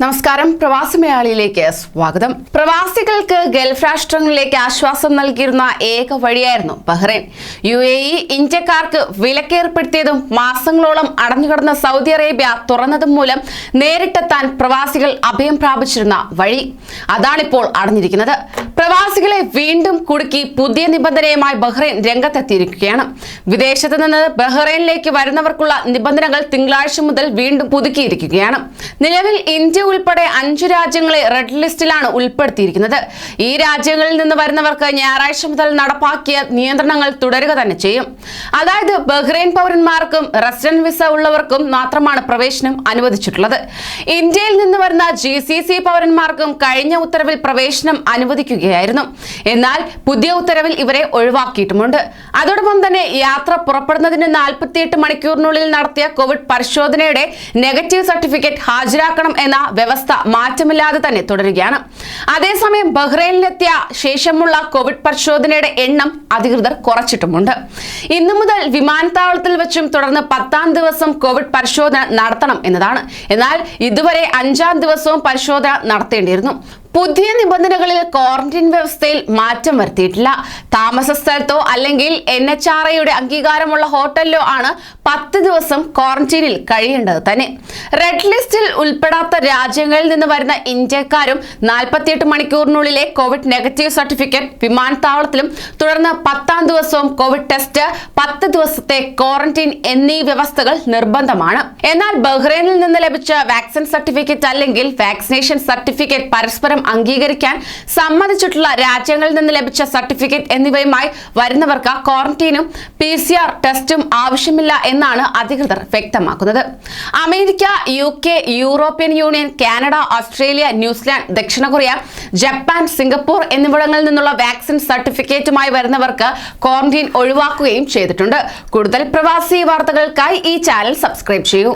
നമസ്കാരം. പ്രവാസി മലയാളിയിലേക്ക് സ്വാഗതം. പ്രവാസികൾക്ക് ഗൾഫ് രാഷ്ട്രങ്ങളിലേക്ക് ആശ്വാസം നൽകിയിരുന്ന ഏക വഴിയായിരുന്നു ബഹ്റൈൻ. യു എ ഇ ഇന്ത്യക്കാർക്ക് വിലക്കേർപ്പെടുത്തിയതും മാസങ്ങളോളം അടഞ്ഞുകിടന്ന സൗദി അറേബ്യ തുറന്നതും മൂലം നേരിട്ടെത്താൻ പ്രവാസികൾ അഭയം പ്രാപിച്ചിരുന്ന വഴി അതാണിപ്പോൾ അടഞ്ഞിരിക്കുന്നത്. പ്രവാസികളെ വീണ്ടും കുടുക്കി പുതിയ നിബന്ധനയുമായി ബഹ്റൈൻ രംഗത്തെത്തിയിരിക്കുകയാണ്. വിദേശത്ത് നിന്ന് ബഹ്റൈനിലേക്ക് വരുന്നവർക്കുള്ള നിബന്ധനകൾ തിങ്കളാഴ്ച മുതൽ വീണ്ടും പുതുക്കിയിരിക്കുകയാണ്. നിലവിൽ ഇന്ത്യ ഉൾപ്പെടെ അഞ്ച് രാജ്യങ്ങളെ റെഡ് ലിസ്റ്റിലാണ് ഉൾപ്പെടുത്തിയിരിക്കുന്നത്. ഈ രാജ്യങ്ങളിൽ നിന്ന് വരുന്നവർക്ക് ഞായറാഴ്ച മുതൽ നടപ്പാക്കിയ നിയന്ത്രണങ്ങൾ തുടരുക തന്നെ ചെയ്യും. അതായത് ബഹ്റൈൻ പൗരന്മാർക്കും റെസിഡന്റ് വിസ ഉള്ളവർക്കും മാത്രമാണ് പ്രവേശനം അനുവദിച്ചിട്ടുള്ളത്. ഇന്ത്യയിൽ നിന്ന് വരുന്ന ജി സി സി പൗരന്മാർക്കും കഴിഞ്ഞ ഉത്തരവിൽ പ്രവേശനം അനുവദിക്കുകയായിരുന്നു. എന്നാൽ പുതിയ ഉത്തരവിൽ ഇവരെ ഒഴിവാക്കിയിട്ടുമുണ്ട്. അതോടൊപ്പം തന്നെ യാത്ര പുറപ്പെടുന്നതിന് നാൽപ്പത്തിയെട്ട് മണിക്കൂറിനുള്ളിൽ നടത്തിയ കോവിഡ് പരിശോധനയുടെ നെഗറ്റീവ് സർട്ടിഫിക്കറ്റ് ഹാജരാക്കണം എന്ന വ്യവസ്ഥ മാറ്റമില്ലാതെ തന്നെ തുടരുകയാണ്. അതേസമയം ബഹ്റൈനിലെത്തിയ ശേഷമുള്ള കോവിഡ് പരിശോധനയുടെ എണ്ണം അധികൃതർ കുറച്ചിട്ടുമുണ്ട്. ഇന്നു മുതൽ വിമാനത്താവളത്തിൽ വെച്ചും തുടർന്ന് പത്താം ദിവസം കോവിഡ് പരിശോധന നടത്തണം എന്നതാണ്. എന്നാൽ ഇതുവരെ അഞ്ചാം ദിവസവും പരിശോധന നടത്തേണ്ടിയിരുന്നു. പുതിയ നിബന്ധനകളിൽ ക്വാറന്റൈൻ വ്യവസ്ഥയിൽ മാറ്റം വരുത്തിയിട്ടില്ല. താമസ സ്ഥലത്തോ അല്ലെങ്കിൽ എൻ എച്ച് ആർ ഐയുടെ അംഗീകാരമുള്ള ഹോട്ടലിലോ ആണ് പത്ത് ദിവസം ക്വാറന്റൈനിൽ കഴിയേണ്ടത് തന്നെ. റെഡ് ലിസ്റ്റിൽ ഉൾപ്പെടാത്ത രാജ്യങ്ങളിൽ നിന്ന് വരുന്ന ഇന്ത്യക്കാരും നാൽപ്പത്തിയെട്ട് മണിക്കൂറിനുള്ളിലെ കോവിഡ് നെഗറ്റീവ് സർട്ടിഫിക്കറ്റ് വിമാനത്താവളത്തിലും തുടർന്ന് പത്താം ദിവസവും കോവിഡ് ടെസ്റ്റ് പത്ത് ദിവസത്തെ ക്വാറന്റൈൻ എന്നീ വ്യവസ്ഥകൾ നിർബന്ധമാണ്. എന്നാൽ ബഹ്റൈനിൽ നിന്ന് ലഭിച്ച വാക്സിൻ സർട്ടിഫിക്കറ്റ് അല്ലെങ്കിൽ വാക്സിനേഷൻ സർട്ടിഫിക്കറ്റ് പരസ്പരം അംഗീകരിക്കാൻ സമ്മതിച്ചിട്ടുള്ള രാജ്യങ്ങളിൽ നിന്ന് ലഭിച്ച സർട്ടിഫിക്കറ്റ് എന്നിവയുമായി വരുന്നവർക്ക് ക്വാറന്റീനും പി ടെസ്റ്റും ആവശ്യമില്ല എന്നാണ് അധികൃതർ വ്യക്തമാക്കുന്നത്. America U European Union Canada Australia New Zealand ദക്ഷിണ കൊറിയ ജപ്പാൻ സിംഗപ്പൂർ എന്നിവിടങ്ങളിൽ നിന്നുള്ള വാക്സിൻ സർട്ടിഫിക്കറ്റുമായി വരുന്നവർക്ക് ക്വാറന്റീൻ ഒഴിവാക്കുകയും ചെയ്തിട്ടുണ്ട്. കൂടുതൽ പ്രവാസി വാർത്തകൾക്കായി ഈ ചാനൽ സബ്സ്ക്രൈബ് ചെയ്യൂ.